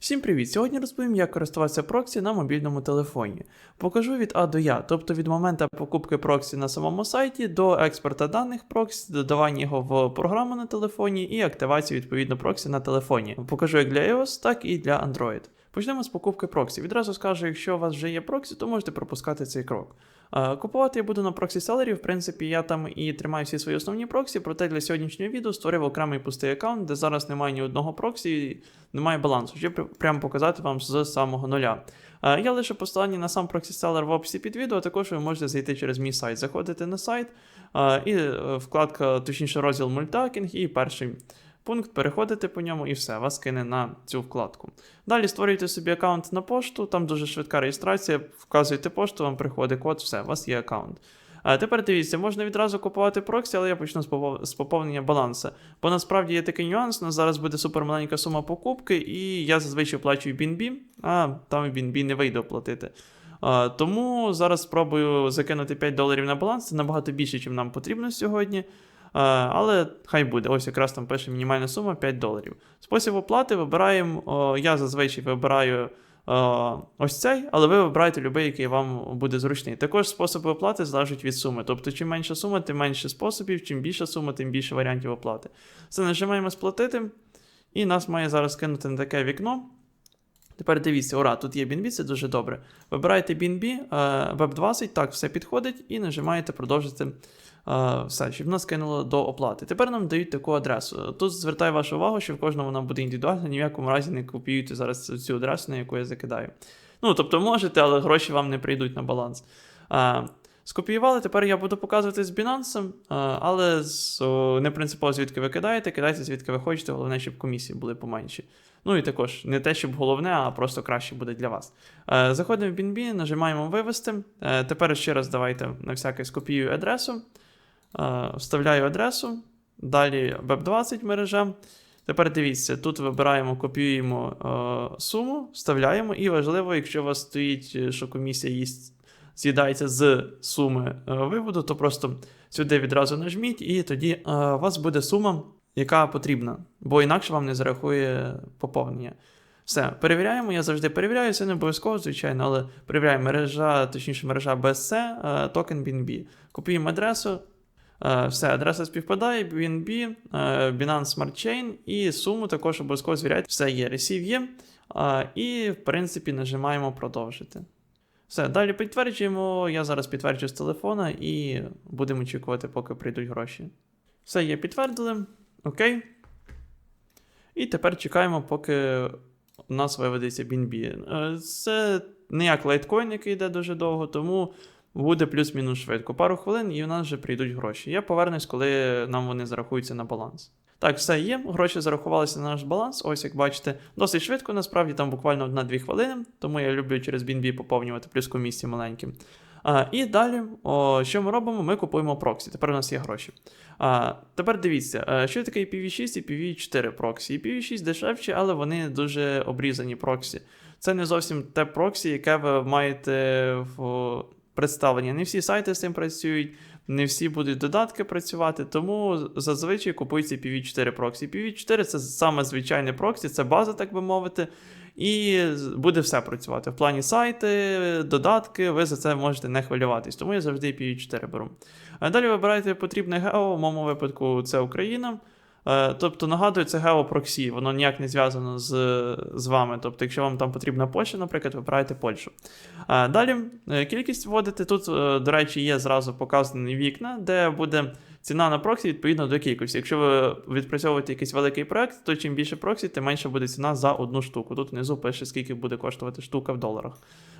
Всім привіт! Сьогодні розповім, як користуватися проксі на мобільному телефоні. Покажу від А до Я, тобто від моменту покупки проксі на самому сайті до експорта даних проксі, додавання його в програму на телефоні і активації відповідно проксі на телефоні. Покажу як для iOS, так і для Android. Почнемо з покупки проксі. Відразу скажу, якщо у вас вже є проксі, то можете пропускати цей крок. Е, Купувати я буду на проксі селері, в принципі, я там і тримаю всі свої основні проксі, проте для сьогоднішнього відео створив окремий пустий аккаунт, де зараз немає ні одного проксі, немає балансу, щоб прямо показати вам з самого нуля. Е, Я лише посилання на сам проксі селер в описі під відео, а також ви можете зайти через мій сайт. Заходите на сайт, е, і вкладка, точніше, розділ мультакінг, і перший пункт, переходите по ньому і все, вас кине на цю вкладку. Далі створюєте собі аккаунт на пошту, там дуже швидка реєстрація, вказуєте пошту, вам приходить код, все, у вас є аккаунт. А тепер дивіться, можна відразу купувати проксі, але я почну з поповнення балансу. Бо насправді є такий нюанс, у нас зараз буде супермаленька сума покупки, і я зазвичай оплачую BNB, а там BNB не вийде оплатити. А, тому зараз спробую закинути 5 доларів на баланс, це набагато більше, ніж нам потрібно сьогодні. Але хай буде. Ось якраз там пише мінімальна сума 5 доларів. Спосіб оплати вибираємо. Я зазвичай вибираю ось цей, але ви вибираєте будь-який, який вам буде зручний. Також способи оплати залежать від суми. Тобто, чим менша сума, тим менше способів, чим більша сума, тим більше варіантів оплати. Все, нажимаємо сплатити, і нас має зараз кинути на таке вікно. Тепер дивіться, ура, тут є BNB, це дуже добре. Вибираєте BNB, е, Web20, так, все підходить, і нажимаєте продовжити е, все, щоб нас кинуло до оплати. Тепер нам дають таку адресу. Тут звертаю вашу увагу, що в кожному вона буде індивідуальна, ні в якому разі не копіюйте зараз цю адресу, на яку я закидаю. Ну, тобто можете, але гроші вам не прийдуть на баланс. Е, Скопіювали, тепер я буду показувати з Binance, е, але не принципово звідки ви кидаєте, кидайте звідки ви хочете, головне, щоб комісії були поменші. Ну і також не те, щоб головне, а просто краще буде для вас. Е, Заходимо в BNB, нажимаємо вивести. Е, Тепер ще раз давайте на всякий скопіюю адресу, Е, вставляю адресу, далі Web20 мережа. Тепер дивіться, тут вибираємо, копіюємо суму, вставляємо, і важливо, якщо у вас стоїть, що комісія їсть, з'їдається з суми виводу, то просто сюди відразу нажміть, і тоді у вас буде сума, яка потрібна, бо інакше вам не зарахує поповнення. Все, перевіряємо. Я завжди перевіряю, це не обов'язково, звичайно, але перевіряємо мережа, точніше, мережа BSC, е, токен BNB. Копіюємо адресу. е, Все, адреса співпадає, BNB, е, Binance Smart Chain і суму також обов'язково звіряйте. Все є, Receive є. І, в принципі, нажимаємо продовжити. Все, далі підтверджуємо. Я зараз підтверджую з телефона і будемо очікувати, поки прийдуть гроші. Все, є, підтвердили. Окей. І тепер чекаємо, поки у нас виведеться BNB. Е, Це не як лайткоін, який йде дуже довго, тому буде плюс-мінус швидко. Пару хвилин і у нас вже прийдуть гроші. Я повернусь, коли нам вони зарахуються на баланс. Так, все є. Гроші зарахувалися на наш баланс. Ось як бачите, досить швидко, насправді там буквально 1-2 хвилини, тому я люблю через BNB поповнювати плюс комісії маленькі. І далі, о, що ми робимо? Ми купуємо проксі. Тепер у нас є гроші. А, тепер дивіться, е, що таке IPv6 і IPv4 проксі. IPv6 дешевші, але вони дуже обрізані проксі. Це не зовсім те проксі, яке ви маєте в представленні. Не всі сайти з цим працюють, не всі будуть додатки працювати, тому зазвичай купується IPv4 проксі. IPv4 це саме звичайне проксі, це база, так би мовити. І буде все працювати. В плані сайти, додатки, ви за це можете не хвилюватись. Тому я завжди IPv4 беру. А далі вибираєте потрібне гео, в моєму випадку це Україна. Е, Тобто, нагадую, це геопроксі, воно ніяк не зв'язано з, з вами. Тобто, якщо вам там потрібна Польща, наприклад, вибираєте Польщу. Е, Далі е, кількість вводите. Тут, е, до речі, є зразу показані вікна, де буде ціна на проксі відповідно до кількості. Якщо ви відпрацьовуєте якийсь великий проект, то чим більше проксі, тим менше буде ціна за одну штуку. Тут внизу пише, скільки буде коштувати штука в доларах.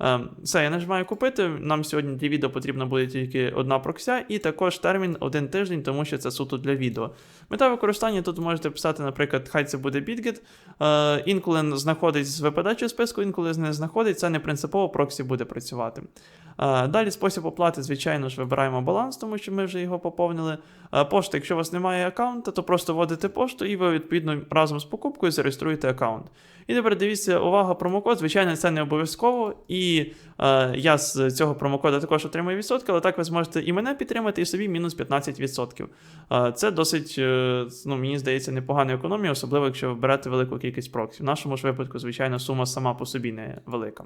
Е, Все, я нажимаю купити. Нам сьогодні для відео потрібна буде тільки одна прокся, і також термін один тиждень, тому що це суто для відео. Мета використання тут можете писати, наприклад, хай це буде BitGet. Е, інколи знаходить з випадачого списку, інколи не знаходить, це не принципово проксі буде працювати. Далі спосіб оплати, звичайно ж, вибираємо баланс, тому що ми вже його поповнили. Пошта, якщо у вас немає аккаунта, то просто вводите пошту і ви відповідно разом з покупкою зареєструєте аккаунт. І тепер дивіться, увага, промокод. Звичайно, це не обов'язково. І е, я з цього промокоду також отримую відсотки, але так ви зможете і мене підтримати, і собі мінус 15%. Е, це досить, е, ну, мені здається, непогана економія, особливо якщо ви берете велику кількість проксів. В нашому ж випадку, звичайно, сума сама по собі не велика.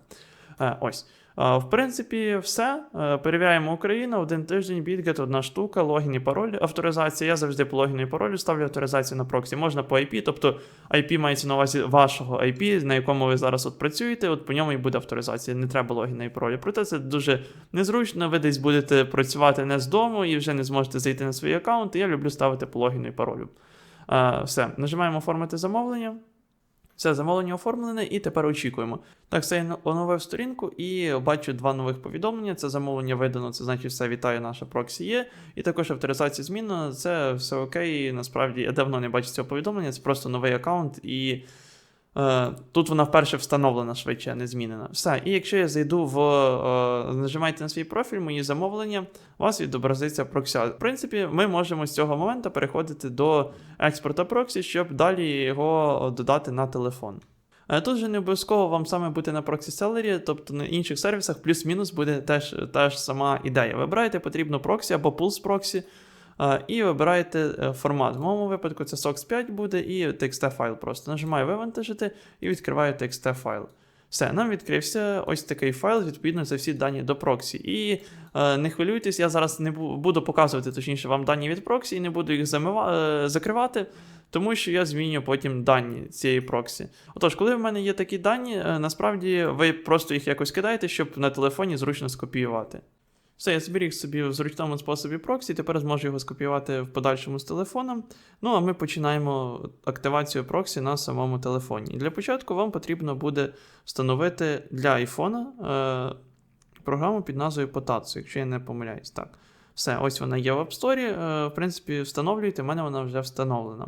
Е, ось. Е, В принципі, все. Е, Перевіряємо Україну, один тиждень, BitGet, одна штука, логін і пароль, авторизація. Я завжди по логіну і паролю ставлю авторизацію на проксі. Можна по IP, тобто IP мається на увазі вашого IP, на якому ви зараз от працюєте, от по ньому і буде авторизація. Не треба логіна і паролю. Проте це дуже незручно. Ви десь будете працювати не з дому і вже не зможете зайти на свій аккаунт. Я люблю ставити по логіну і паролю. Все, нажимаємо оформити замовлення. Все, замовлення оформлене, і тепер очікуємо. Так, все, я оновив сторінку і бачу два нових повідомлення. Це замовлення видано, це значить все вітаю, наша проксі є. І також авторизація змінена, це все окей. Насправді я давно не бачу цього повідомлення, це просто новий аккаунт, і тут вона вперше встановлена швидше, не змінена. Все. І якщо я зайду в е, нажимайте на свій профіль, мої замовлення, у вас відобразиться прокся. В принципі, ми можемо з цього моменту переходити до експорта проксі, щоб далі його додати на телефон. Е, Тут же не обов'язково вам саме бути на проксі-селері, тобто на інших сервісах плюс-мінус буде теж та сама ідея. Вибираєте потрібну проксі або пулс проксі, е, і вибираєте е, формат. В моєму випадку це SOX 5 буде і TXT файл просто. Нажимаю вивантажити і відкриваю TXT файл. Все, нам відкрився ось такий файл, відповідно, це всі дані до проксі. І е, не хвилюйтесь, я зараз не буду показувати точніше вам дані від проксі і не буду їх замива- е, закривати, тому що я зміню потім дані цієї проксі. Отож, коли в мене є такі дані, е, насправді ви просто їх якось кидаєте, щоб на телефоні зручно скопіювати. Все, я зберіг собі в зручному способі проксі, тепер зможу його скопіювати в подальшому з телефоном. Ну а ми починаємо активацію проксі на самому телефоні. Для початку вам потрібно буде встановити для айфона е, програму під назвою Potatsu, якщо я не помиляюсь. Так. Все, ось вона є в App Store. Е, в принципі, встановлюйте, в мене вона вже встановлена.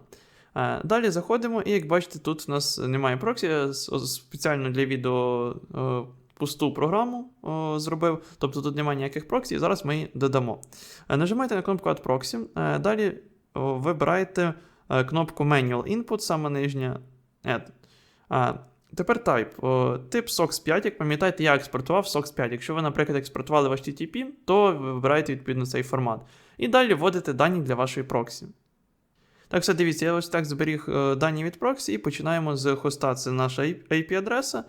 Е, далі заходимо, і як бачите, тут у нас немає проксі. Спеціально для відео е, пусту програму о, зробив, тобто тут немає ніяких проксі, і зараз ми її додамо. Е, Нажимаєте на кнопку Add Proxy, е, далі о, вибираєте е, кнопку Manual Input, саме нижня Add. А, Тепер type. О, тип SOX 5, як пам'ятаєте, я експортував SOX 5. Якщо ви, наприклад, експортували в HTTP, то ви вибираєте відповідно цей формат. І далі вводите дані для вашої проксі. Так, все, дивіться, я ось так зберіг е, дані від проксі і починаємо з хоста. Це наша IP-адреса.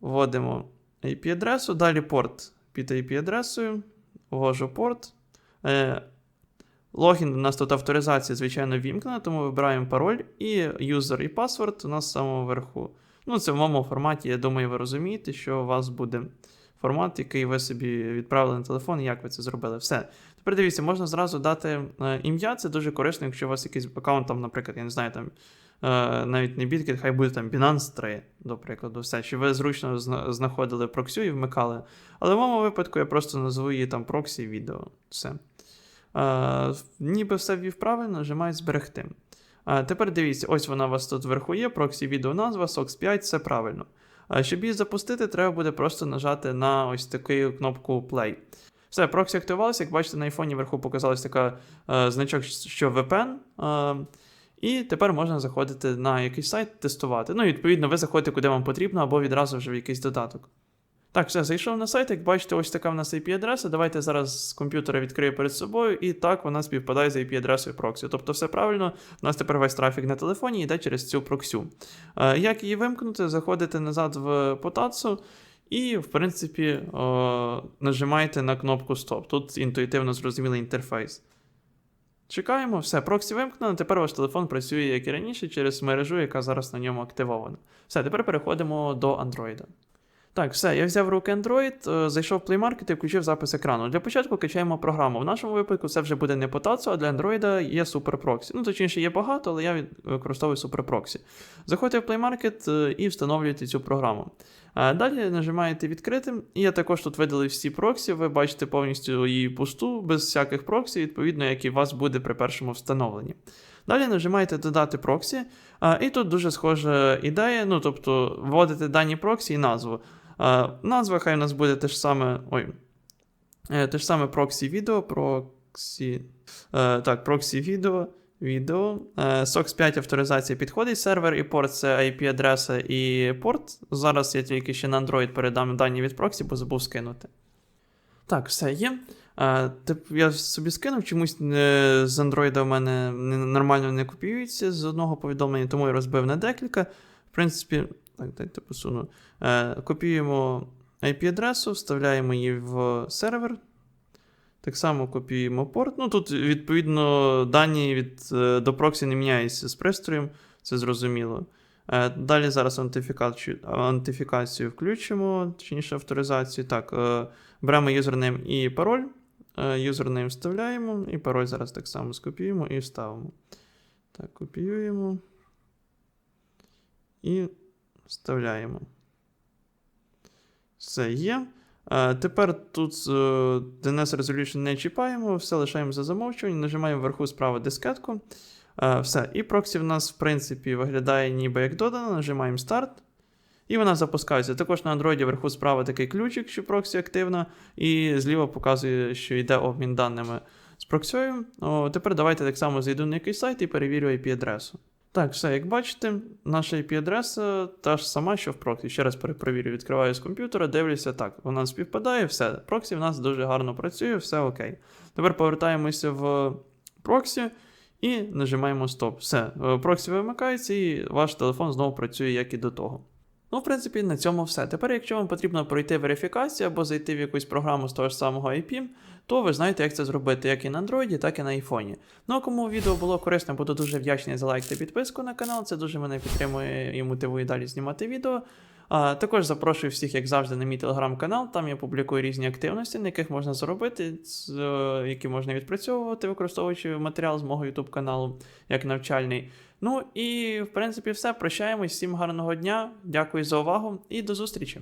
Вводимо IP-адресу, далі порт під IP-адресою. Ввожу порт. Е, логін у нас тут авторизація, звичайно, вімкнена, тому вибираємо пароль і юзер і паспорт у нас з самого верху. Ну, це в моєму форматі, я думаю, ви розумієте, що у вас буде формат, який ви собі відправили на телефон, як ви це зробили. Все. Тепер дивіться, можна зразу дати е, ім'я, це дуже корисно, якщо у вас якийсь аккаунт, там, наприклад, я не знаю, там навіть не BitGet, хай буде там Binance 3, до прикладу, все, щоб ви зручно знаходили проксю і вмикали. Але в моєму випадку я просто назву її там проксі відео. Все. Е, ніби все ввів правильно, нажимаю зберегти. Е, тепер дивіться, ось вона у вас тут вверху є, проксі відео назва, SOX 5, все правильно. Е, щоб її запустити, треба буде просто нажати на ось таку кнопку Play. Все, проксі активувалося, як бачите, на айфоні вверху показалась така е, значок, що VPN. Е, і тепер можна заходити на якийсь сайт, тестувати. Ну, і відповідно, ви заходите куди вам потрібно, або відразу вже в якийсь додаток. Так, все, зайшов на сайт, як бачите, ось така в нас IP-адреса. Давайте зараз з комп'ютера відкрию перед собою, і так вона співпадає з IP-адресою проксі. Тобто все правильно, у нас тепер весь трафік на телефоні йде через цю проксю. Е, як її вимкнути? Заходите назад в Potatsu і, в принципі, е, нажимаєте на кнопку Стоп. Тут інтуїтивно зрозумілий інтерфейс. Чекаємо, все, проксі вимкнено. Тепер ваш телефон працює, як і раніше, через мережу, яка зараз на ньому активована. Все, тепер переходимо до Android. Так, все, я взяв руки Android, е, зайшов в Play Market і включив запис екрану. Для початку качаємо програму. В нашому випадку це вже буде не Potatsu, а для Android є Proxy. Ну, точніше, є багато, але я використовую Proxy. Заходьте в Play Market е, і встановлюєте цю програму. Е, Далі нажимаєте відкрити, і я також тут видалив всі проксі. Ви бачите повністю її пусту, без всяких проксі, відповідно, як і у вас буде при першому встановленні. Далі нажимаєте додати проксі, і тут дуже схожа ідея, ну тобто вводите дані проксі і назву. Е, назва хай у нас буде те ж саме. Ой, е, те ж саме проксі відео, проксі. Е, так, проксі відео. Відео. Е, SOX 5 авторизація підходить сервер і порт це IP-адреса і порт. Зараз я тільки ще на Android передам дані від проксі, бо забув скинути. Так, все є. Я собі скинув, чомусь з Android у мене нормально не копіюється з одного повідомлення, тому я розбив на декілька. В принципі, так, дайте посуну. Е, копіюємо IP-адресу, вставляємо її в сервер. Так само копіюємо порт. Ну тут, відповідно, дані від, е, до проксі не міняються з пристроєм, це зрозуміло. Е, Далі зараз аутентифікацію включимо, точніше авторизацію. Так, е, беремо юзернейм і пароль. Е, Юзернейм вставляємо, і пароль зараз так само скопіюємо і вставимо. Так, копіюємо. І вставляємо. Все є. Е, Тепер тут е, DNS Resolution не чіпаємо, все лишаємо за замовчування, нажимаємо вверху справа дискетку. Е, Все. І проксі в нас, в принципі, виглядає ніби як додано, нажимаємо старт. І вона запускається. Також на Android вверху справа такий ключик, що проксі активна, і зліва показує, що йде обмін даними з проксією. Тепер давайте так само зайду на якийсь сайт і перевірю IP-адресу. Так, все, як бачите, наша IP-адреса та ж сама, що в проксі. Ще раз перепровірю, відкриваю з комп'ютера, дивлюся, так, вона співпадає, все. Проксі в нас дуже гарно працює, все окей. Тепер повертаємося в проксі і нажимаємо стоп. Все, е, проксі вимикається, і ваш телефон знову працює, як і до того. Ну, в принципі, на цьому все. Тепер, якщо вам потрібно пройти верифікацію або зайти в якусь програму з того ж самого IP, то ви знаєте, як це зробити як і на Android, так і на iPhone. Ну а кому відео було корисним, буду дуже вдячний за лайк та підписку на канал. Це дуже мене підтримує і мотивує далі знімати відео. А, також запрошую всіх, як завжди, на мій телеграм-канал. Там я публікую різні активності, на яких можна заробити, е, які можна відпрацьовувати, використовуючи матеріал з мого YouTube каналу як навчальний. Ну і в принципі все. Прощаємось. Всім гарного дня. Дякую за увагу і до зустрічі.